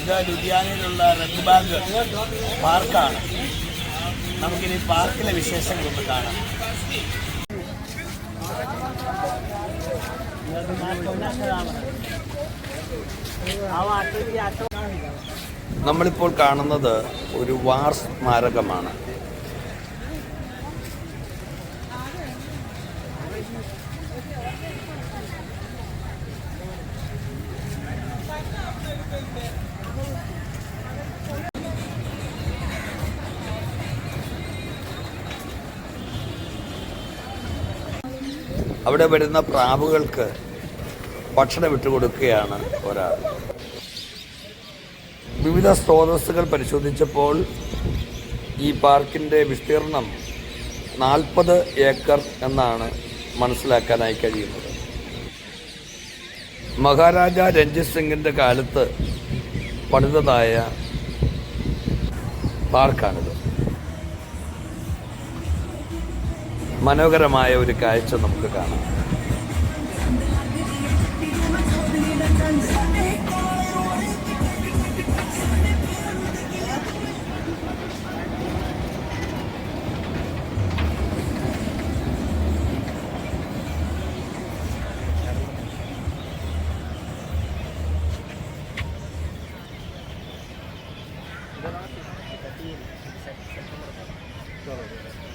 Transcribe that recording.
ഇത് ലുധിയാനയിലുള്ള ബാഗ് പാർക്കാണ്. നമുക്കിനി പാർക്കിലെ വിശേഷങ്ങളൊന്ന് കാണാം. നമ്മളിപ്പോൾ കാണുന്നത് ഒരു വാർ സ്മാരകമാണ്. അവിടെ വരുന്ന പ്രാവുകൾക്ക് ഭക്ഷണം വിട്ടുകൊടുക്കുകയാണ് ഒരാൾ. വിവിധ സ്രോതസ്സുകൾ പരിശോധിച്ചപ്പോൾ ഈ പാർക്കിന്റെ വിസ്തീർണം നാൽപ്പത് ഏക്കർ എന്നാണ് മനസ്സിലാക്കാനായി കഴിയുന്നത്. മഹാരാജ രഞ്ജിത് സിംഗിന്റെ കാലത്ത് പണിതതായ പാർക്കാണിത്. മനോഹരമായ ഒരു കാഴ്ച നമുക്ക് കാണാം. değil. Sen, sen, sen, sen, sen, sen, sen, sen,